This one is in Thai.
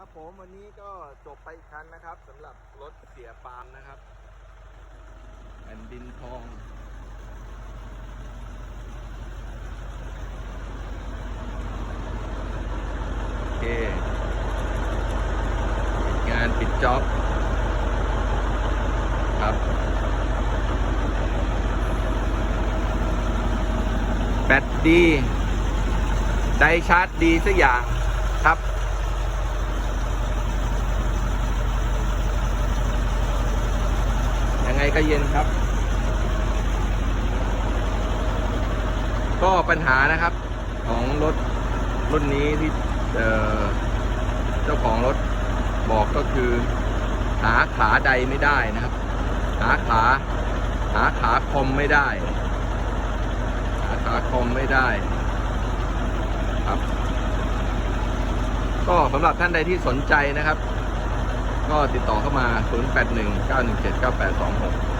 ครับผมวันนี้ก็จบไปอีกคันนะครับสำหรับรถเสียปาล์มนะครับแผ่นดินทองโอเคงานปิดจ็อบครับ แบตดี ไดชาร์จดีสักอย่างครับ ก็เย็นครับ ก็ปัญหานะครับของรถรุ่นนี้ที่เจ้าของรถบอกก็คือ หาขาใดไม่ได้นะครับ หาขา หาขาคมไม่ได้ หาขาคมไม่ได้ครับ ก็สำหรับท่านใดที่สนใจนะครับ ก็ติดต่อเข้ามา 0819179826